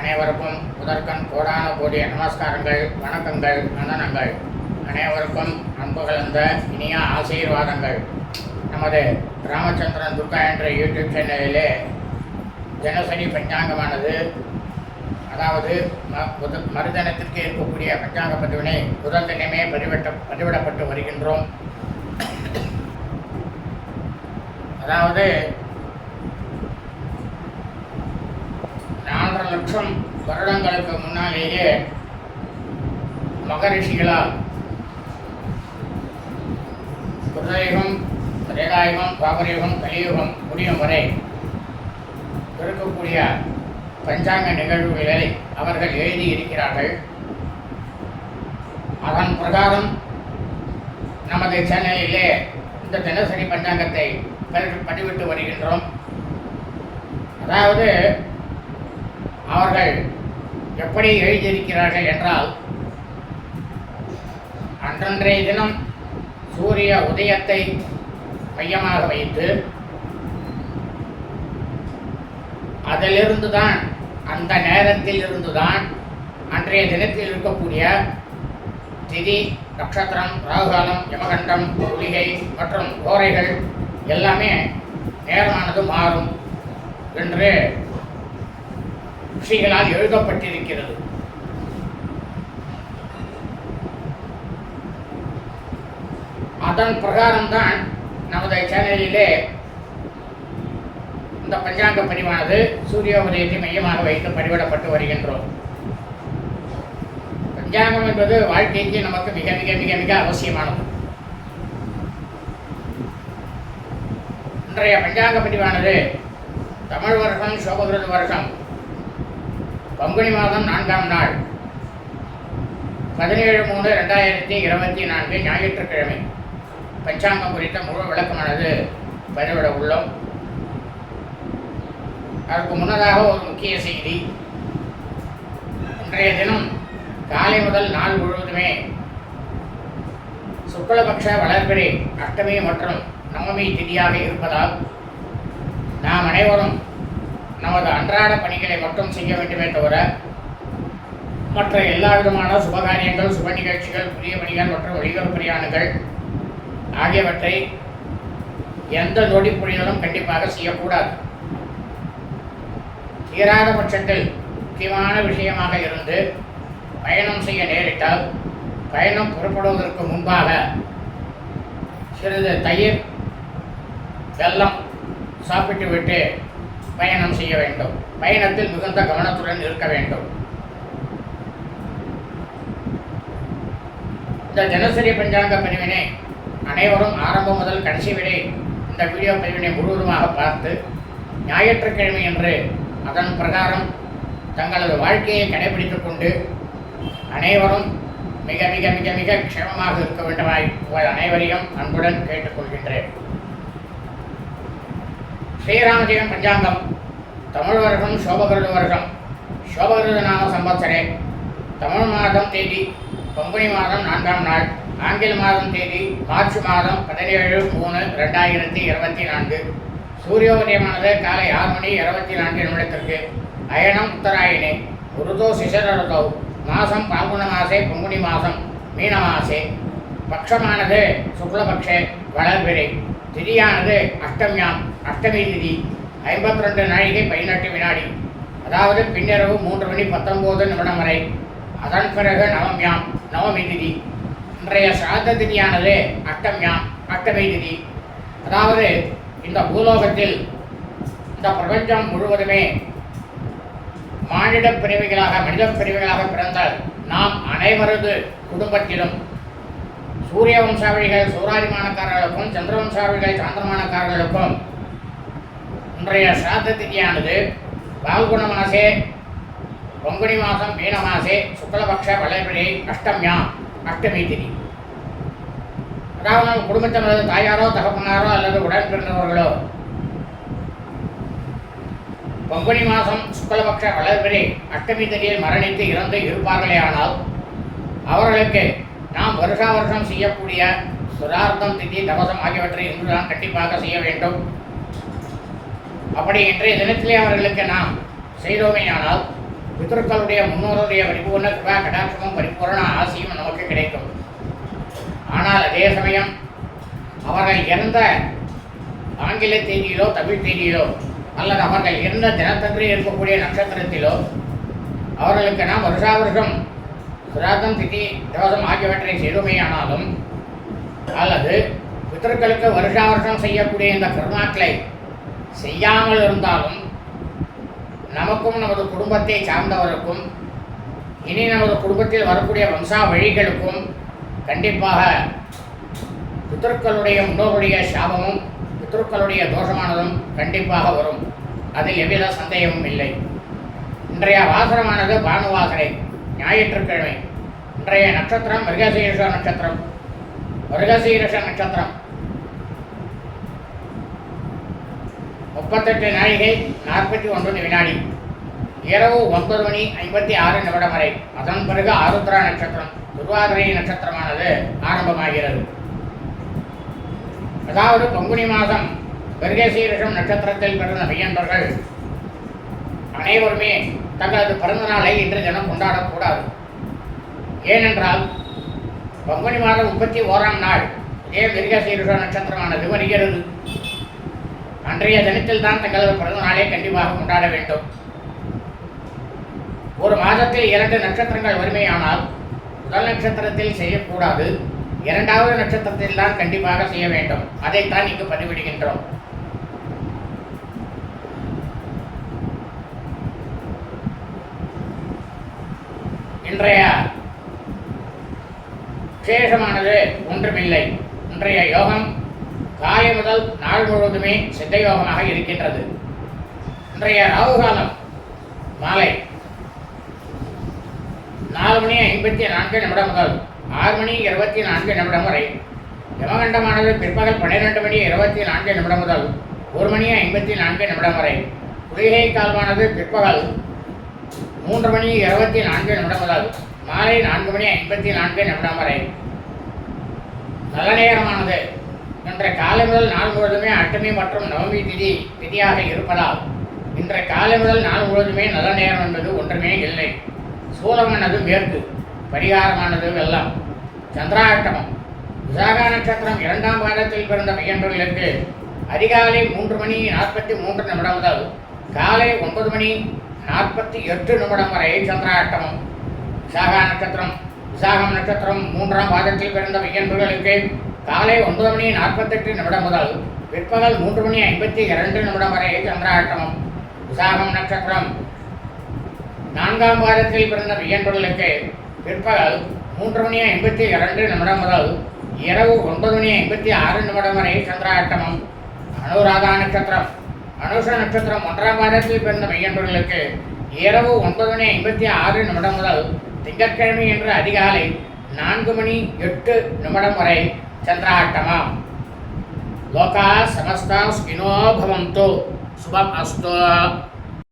அனைவருக்கும் முதற்கண் கோடான கோடிய நமஸ்காரங்கள் வணக்கங்கள் வந்தனங்கள் அனைவருக்கும் அன்பு கலந்த இனிய ஆசீர்வாதங்கள். நமது ராமச்சந்திரன் துர்கா என்ற யூடியூப் சேனலிலே தினசரி பஞ்சாங்கமானது அதாவது ம- மறுதினத்திற்கு இருக்கக்கூடிய பஞ்சாங்க பதிவினை முதல் தினமே பதிவிட்ட பதிவிடப்பட்டு வருகின்றோம். அதாவது லட்சம் வருடங்களுக்கு முன்னாலேயே மகரிஷிகளால் புரயுகம் திரேதாயுகம் பாபரயுகம் கலியுகம் முடியும் வரை இருக்கக்கூடிய பஞ்சாங்க நிகழ்வுகளை அவர்கள் எழுதி இருக்கிறார்கள். அதன் பிரகாரம் நமது சேனலிலே இந்த தினசரி பஞ்சாங்கத்தை பதிவிட்டு வருகின்றோம். அதாவது அவர்கள் எப்படி எழுதியிருக்கிறார்கள் என்றால் அன்றன்றைய தினம் சூரிய உதயத்தை மையமாக வைத்து அதிலிருந்து தான் அந்த நேரத்தில் இருந்து தான் அன்றைய தினத்தில் இருக்கக்கூடிய திதி நட்சத்திரம் ராகுகாலம் யமகண்டம் குளிகை மற்றும் கோரைகள் எல்லாமே நேரமானது மாறும் என்று ரிஷிகளால் எழுதப்பட்டிருக்கிறது. அதன் பிரகாரம்தான் நமது சேனலிலே இந்த பஞ்சாங்க பதிவானது சூரிய உதயத்தை மையமாக வைத்து பதிவிடப்பட்டு வருகின்றோம். பஞ்சாங்கம் என்பது வாழ்க்கைக்கு நமக்கு மிக மிக மிக மிக அவசியமானது. இன்றைய பஞ்சாங்க பதிவானது தமிழ் வருஷம் சோபகிருத வருஷம் பங்குனி மாதம் நான்காம் நாள். பதினேழு மூணு ரெண்டாயிரத்தி இருபத்தி நான்கு ஞாயிற்றுக்கிழமை. பஞ்சாங்கம் குறித்த முழு விளக்கமானது பதிவிட உள்ளோம். அதற்கு முன்னதாக ஒரு முக்கிய செய்தி. இன்றைய தினம் காலை முதல் நாள் முழுவதுமே சுக்லபக்ஷ வளர்பிறை அஷ்டமி மற்றும் நவமி திதியாக இருப்பதால் நாம் அனைவரும் நமது அன்றாட பணிகளை மட்டும் செய்ய வேண்டுமே தவிர மற்ற எல்லா விதமான சுபகாரியங்கள் சுப நிகழ்ச்சிகள் புதிய பணிகள் மற்றும் வெளியூர் பிரயாணங்கள் ஆகியவற்றை எந்த நொடி கண்டிப்பாக செய்யக்கூடாது. தீராத பட்சத்தில் முக்கியமான விஷயமாக இருந்து பயணம் செய்ய நேரிட்டால் பயணம் புறப்படுவதற்கு முன்பாக சிறிது தயிர் வெல்லம் சாப்பிட்டுவிட்டு பயணம் செய்ய வேண்டும். பயணத்தில் மிகுந்த கவனத்துடன் இருக்க வேண்டும். இந்த தினசரி பஞ்சாங்க பிரிவினை அனைவரும் ஆரம்பம் முதல் கடைசி வரை இந்த வீடியோ பதிவினை முழுவதுமாக பார்த்து ஞாயிற்றுக்கிழமை என்று அதன் பிரகாரம் தங்களது வாழ்க்கையை கடைபிடித்துக் கொண்டு அனைவரும் மிக மிக மிக மிக க்ஷேமமாக இருக்க வேண்டுமாய் உங்கள் அனைவரையும் அன்புடன் கேட்டுக்கொள்கின்றேன். ஸ்ரீராமஜெயம் பஞ்சாங்கம். தமிழ் வருடம் சோபகிருத வருடம். சோபகிருத நாம சம்பத்சரே தமிழ் மாதம் தேதி பங்குனி மாதம் நான்காம் நாள். ஆங்கில மாதம் தேதி மார்ச் மாதம் பதினேழு மூணு ரெண்டாயிரத்தி இருபத்தி நான்கு. சூரியோதயமானது காலை ஆறு மணி இருபத்தி நான்கு நிமிடத்திற்கு. அயனம் உத்தராயணே. ருதோ சிசரதோ மாதம் பால்குண மாசே பங்குனி மாதம் மீன மாசே. பக்ஷமானது சுக்லபக்ஷே வளர்பிறை. திதியானது அஷ்டமியாம் அஷ்டமி திதி ஐம்பத்தி ரெண்டு நாழிகை பதினெட்டு வினாடி. அதாவது பின்னிரவு மூன்று மணி பத்தொன்பது நிமிடம் வரை. அதன் பிறகு நவமியாம் நவமி திதி. இன்றைய சாந்த திதியானது அஷ்டமியாம் அஷ்டமி திதி. அதாவது இந்த பூலோகத்தில் இந்த பிரபஞ்சம் முழுவதுமே மானிட பிரிவுகளாக மனித பிரிவுகளாக பிறந்தால் நாம் அனைவரது குடும்பத்திலும் சூரிய வம்சாவளிகள் சூராதிமானக்காரர்களுக்கும் சந்திர வம்சாவளிகள் சாந்திரமானக்காரர்களுக்கும் இன்றைய சிராத்த திதியானது பால்குண மாசே பங்குனி மாதம் மீனமாசே சுக்லபக்ஷ வளர்பிறை அஷ்டமியா அஷ்டமி திதி. அதாவது நம்ம குடும்பத்தினது தாயாரோ தகப்பனாரோ அல்லது உடன் பிறந்தவர்களோ பங்குனி மாதம் சுக்லபக்ஷ வளர்பிறை அஷ்டமி திதியில் மரணித்து இறந்து இருப்பார்களே ஆனால் அவர்களுக்கு நாம் வருஷா வருஷம் செய்யக்கூடிய சுதார்த்தம் திதி தவசம் ஆகியவற்றை இன்றுதான் கண்டிப்பாக செய்ய வேண்டும். அப்படி இன்றைய தினத்திலே அவர்களுக்கு நாம் செய்தோமேயானால் பித்தர்களுடைய முன்னோருடைய பரிபூர்ண கிருபா கடாட்சமும் பரிபூர்ண ஆசையும் நமக்கு கிடைக்கும். ஆனால் அதே சமயம் அவர்கள் இறந்த ஆங்கில தேதியிலோ தமிழ் தேதியிலோ அல்லது அவர்கள் இருந்த தினத்தன்று இருக்கக்கூடிய நட்சத்திரத்திலோ அவர்களுக்கு நாம் வருஷா வருஷம் சுராதம் திதி தவசம் ஆகியவற்றை செய்துமையானாலும் அல்லது பித்தர்களுக்கு வருஷா வருஷம் செய்யக்கூடிய இந்த கருணாக்களை செய்யாமல் இருந்தாலும் நமக்கும் நமது குடும்பத்தை சார்ந்தவருக்கும் இனி நமது குடும்பத்தில் வரக்கூடிய வம்சா வழிகளுக்கும் கண்டிப்பாக பித்தர்களுடைய முன்னோருடைய சாபமும் பித்தர்களுடைய தோஷமானதும் கண்டிப்பாக வரும். அதில் எவ்வித சந்தேகமும் இல்லை. இன்றைய வாசனமானது பானுவாசனை. ஞாயிற்றுக்கிழமை. இன்றைய நட்சத்திரம் மிருகசீரிஷ நட்சத்திரம். மிருகசீரிஷ நட்சத்திரம். முப்பத்தெட்டு நாழிகை நாற்பத்தி ஒன்பது வினாடி. இரவு ஒன்பது மணி ஐம்பத்தி ஆறு நிமிடம் வரை. அதன் பிறகு ஆருத்ரா நட்சத்திரம் துர்வாதிரை நட்சத்திரமானது ஆரம்பமாகிறது. அதாவது பங்குனி மாதம் மிருகசீரிஷம் நட்சத்திரத்தில் பிறந்த மையன்பர்கள் அனைவருமே தங்களது பிறந்த நாளை இன்று தினம் கொண்டாடக்கூடாது. ஏனென்றால் பங்குனி மாதம் முப்பத்தி ஓராம் நாள் இதே மிருகசீரிஷ நட்சத்திரமானது வருகிறது அன்றைய தினத்தில் தான் தங்களது பிறந்த நாளை கண்டிப்பாக கொண்டாட வேண்டும். ஒரு மாதத்தில் இரண்டு நட்சத்திரங்கள் வறுமையானால் முதல் நட்சத்திரத்தில் செய்யக்கூடாது இரண்டாவது நட்சத்திரத்தில் தான் கண்டிப்பாக செய்ய வேண்டும். அதைத்தான் இங்கு பதிவிடுகின்றோம். இன்றைய விசேஷமானது ஒன்றுமில்லை. இன்றைய யோகம் காலை முதல் நாள் முழுவதுமே சித்த யோகமாக இருக்கின்றது. இன்றைய ராகுகாலம் மாலை நாலு மணி ஐம்பத்தி நான்கு நிமிடம் முதல் ஆறு மணி இருபத்தி நான்கு நிமிடம் வரை. யமகண்டமானது பிற்பகல் பன்னிரெண்டு மணி இருபத்தி நான்கு நிமிடம் முதல் ஒரு மணி ஐம்பத்தி நான்கு நிமிடம் வரை. குளிகை காலமானது பிற்பகல் மூன்று மணி இருபத்தி நான்கு நிமிடம் முதல் மாலை நான்கு மணி ஐம்பத்தி நான்கு நிமிடம் வரை. நல்ல நேரமானது. இன்றைய காலை முதல் நாள் முழுவதுமே அட்டமி மற்றும் நவமி திதி திதியாக இருப்பதால் இன்றைய காலை முதல் நாள் முழுவதுமே நல்ல நேரம் என்பது ஒன்றுமே இல்லை. சூலமானது மேற்கு பரிகாரமானது வெள்ளம். சந்திராட்டமம் விசாகா நட்சத்திரம் இரண்டாம் பாதத்தில் பிறந்த பையன்களுக்கு அதிகாலை மூன்று மணி நாற்பத்தி மூன்று நிமிடம் முதல் காலை ஒன்பது மணி நாற்பத்தி எட்டு நிமிடம் வரை சந்திராஷ்டமம். விசாகா நட்சத்திரம். விசாகம் நட்சத்திரம் மூன்றாம் பாதத்தில் பிறந்த பையன்களுக்கு காலை ஒன்பது மணி நாற்பத்தெட்டு நிமிடம் முதல் பிற்பகல் மூன்று மணி ஐம்பத்தி இரண்டு நிமிடம் வரை சந்திராஷ்டமம். விசாகம் நட்சத்திரம். நான்காம் பாதத்தில் பிறந்த வியன்பொருளுக்கு பிற்பகல் மூன்று மணி ஐம்பத்தி இரண்டு நிமிடம் முதல் இரவு ஒன்பது மணி ஐம்பத்தி ஆறு நிமிடம் வரை சந்திராட்டமம் அனுராதா நட்சத்திரம். அனுஷ நட்சத்திரம் ஒன்றாம் பாதத்தில் பிறந்த மையன்பொருளுக்கு இரவு ஒன்பது மணி ஐம்பத்தி ஆறு நிமிடம் முதல் திங்கட்கிழமை என்று அதிகாலை நான்கு மணி எட்டு நிமிடம் வரை சந்திராட்டமாம். லோகா சமஸ்தா ஸ்கினோ பவந்தோ. சுபம் அஸ்தோ.